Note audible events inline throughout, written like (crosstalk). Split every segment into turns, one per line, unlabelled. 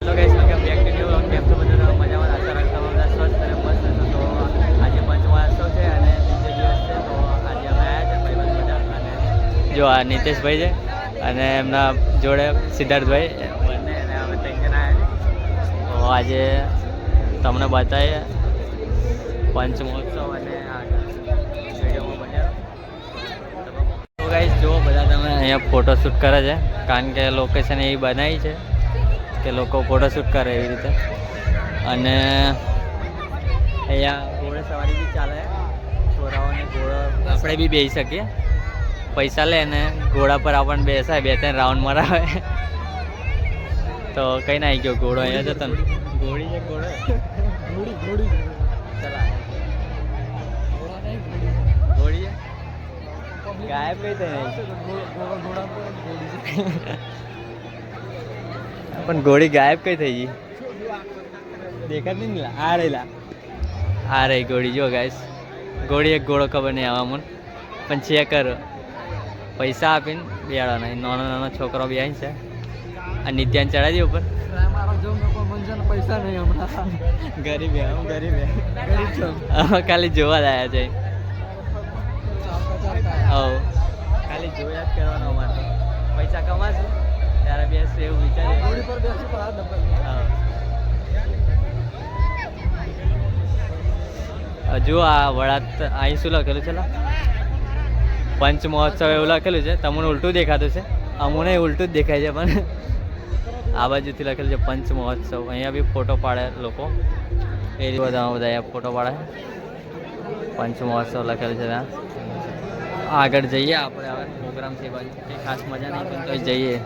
Hello guys welcome back to new કેમ છો બધા? મજામાં? આશા રાખતા બધા સ્વસ્થ અને મસ્ત છો તો આજે પંચમહોત્સવ છે અને બીજો દિવસ છે. તો આજે અમે આવ્યા છે ભાઈબંધ બધા અને જો આ નીતેશભાઈ છે અને એમના જોડે સિદ્ધાર્થભાઈ. બંને અને અમે ત્રણ જણા આવ્યા તો આજે તમને બતાવીએ પંચમહોત્સવ અને ગાઈસ જુઓ બધા તમે અહીંયા ફોટોશૂટ કરે છે કારણ કે લોકેશન એ બનાવી છે. કે લોકો ફોટોશૂટ કરે એવી રીતે. અને અહીંયા ઘોડે સવારી બી ચાલે. છોરાઓને ઘોડો આપણે બી બેસી શકીએ. પૈસા લે ને ઘોડા પર આપણને બેસાય બે ત્રણ રાઉન્ડ મરાવે. તો કઈ ના આવી ગયો ઘોડો અહીંયા જતો ને. ઘોડી છે ઘોડો
ઘોડી ઘોડી.
ઘોડી ગાયબ કઈ થઈ નહીં (laughs) પણ ઘોડી ગાયબ કઈ થઈ ગઈ? દેખાતી નહીં. આ રહી લા આ રહી ઘોડી જો ગાઈસ ઘોડી એક ઘોડો ખબર નહીં આવા મને. પણ છે કરો. પૈસા આપીને બેહાડવાના. નાનો નાનો છોકરો બી છે. આ નિત્યાન ચડાવી દે ઉપર.
પૈસા નહીં હમણાં.
ગરીબ હું ગરીબ
ગરીબ
ખાલી જોવા લાયા છે. હવ ખાલી જોયા જ કરવાનો અમારે. પૈસા કમાશું? ત્યારે બેસશું એવું વિચારીએ
ઘોડી પર બેસી પર આ ડબલ
હા. હજુ આ વડાત અહીં શું લખેલું છે? પંચ મહોત્સવ એવું લખેલું છે. તમને ઉલટું દેખાતું છે. અમને ઉલટું જ દેખાય છે પણ આ બાજુથી લખેલું છે પંચ મહોત્સવ. અહીંયા બી ફોટો પાડે લોકો. એ બધા બધા અહીંયા ફોટો પાડે. પંચ મહોત્સવ લખેલું છે ત્યાં. આગળ જઈએ આપણે હવે. પ્રોગ્રામ છે બાજુ. કંઈ ખાસ મજા નહીં પણ તો જઈએ.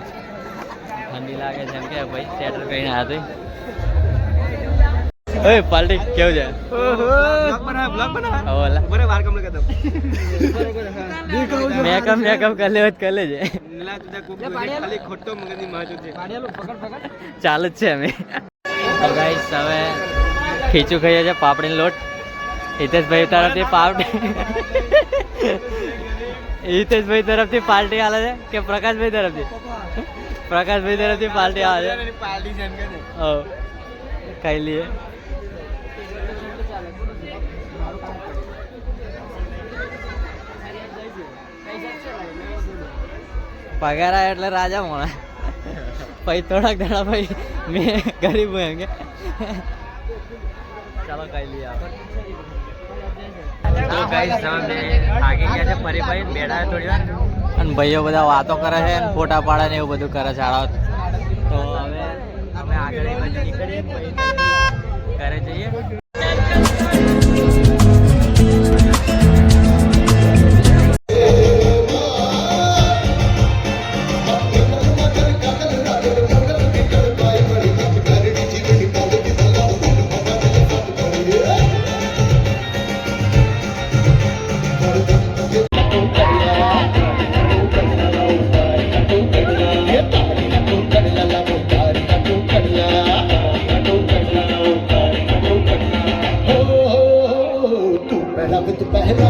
ઠંડી લાગે છે એમ કે ભાઈ સ્વેટર કરીને આવ્યા તો ઓય પાલટી કેવું છે?
બ્લોગ બના બ્લોગ બના
ઓલા
બરે વાર કમ લગા દમ
મેકઅપ મેકઅપ કરી લેવો જ કરી લેજે.
તુજા કોક ખાલી ખોટો મગની માજો છે પાડિયાલો પકડ પકડ.
ચાલુ જ છે અમે. તો ગાઈસ હવે ખીચું ખાઈએ છે પાપડીનો લોટ. હિતેશભાઈ તરફથી પાપડી. હિતેશભાઈ તરફથી પાર્ટી આલે છે કે પ્રકાશભાઈ તરફથી? પ્રકાશભાઈ તરફથી પાર્ટી આવે.
પાર્ટી
ખાઈ લઈએ. પગાર આવે એટલે રાજા મોણા. પછી થોડાક દાડા પછી મેં ગરીબ હોય એમ કે. ચાલો ખાઈ લઈએ આપણે. તો ગાઈસ અમે આગે ગયા છે ફરી બેઠા થોડી વાર. અને ભાઈઓ બધા વાતો કરે છે અને ફોટા પાડે ને એવું બધું કરે છે આળો તો હવે અમે આગળ નીકળીએ ઘરે જઈએ.
that